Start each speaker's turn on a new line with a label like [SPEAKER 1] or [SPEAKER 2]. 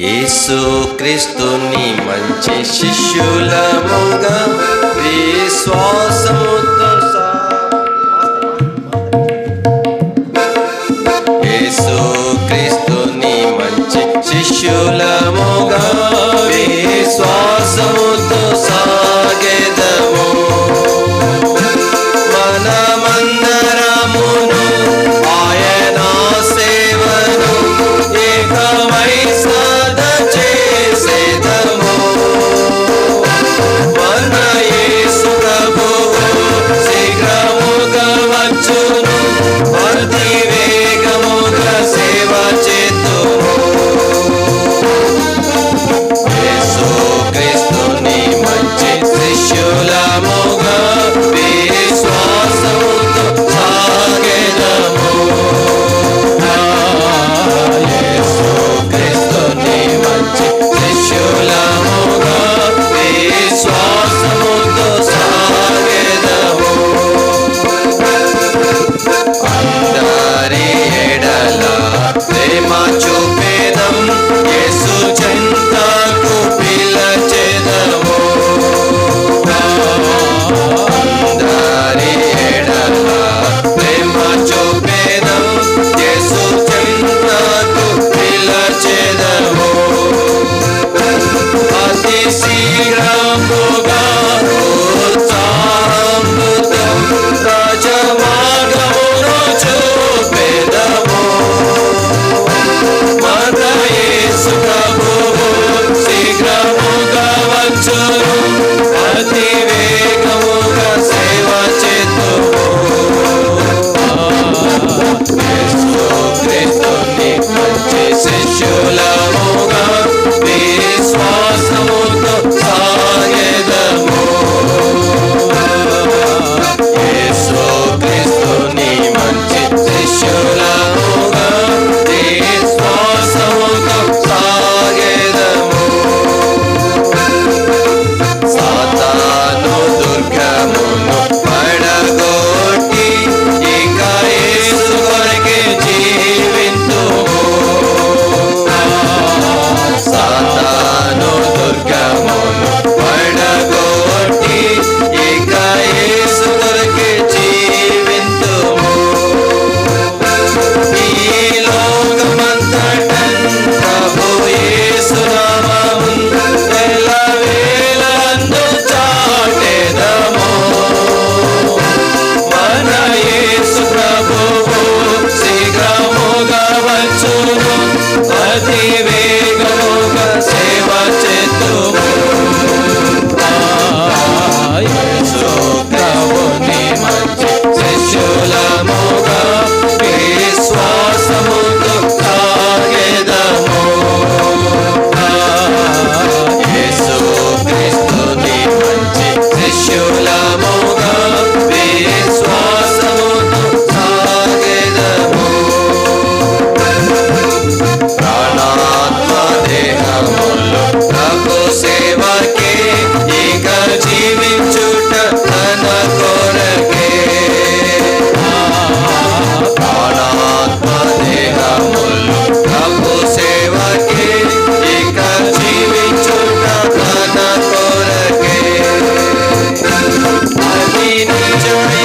[SPEAKER 1] యేసు క్రీస్తుని మంచి శిష్యులముగా విశ్వాసముతో Yeah. you.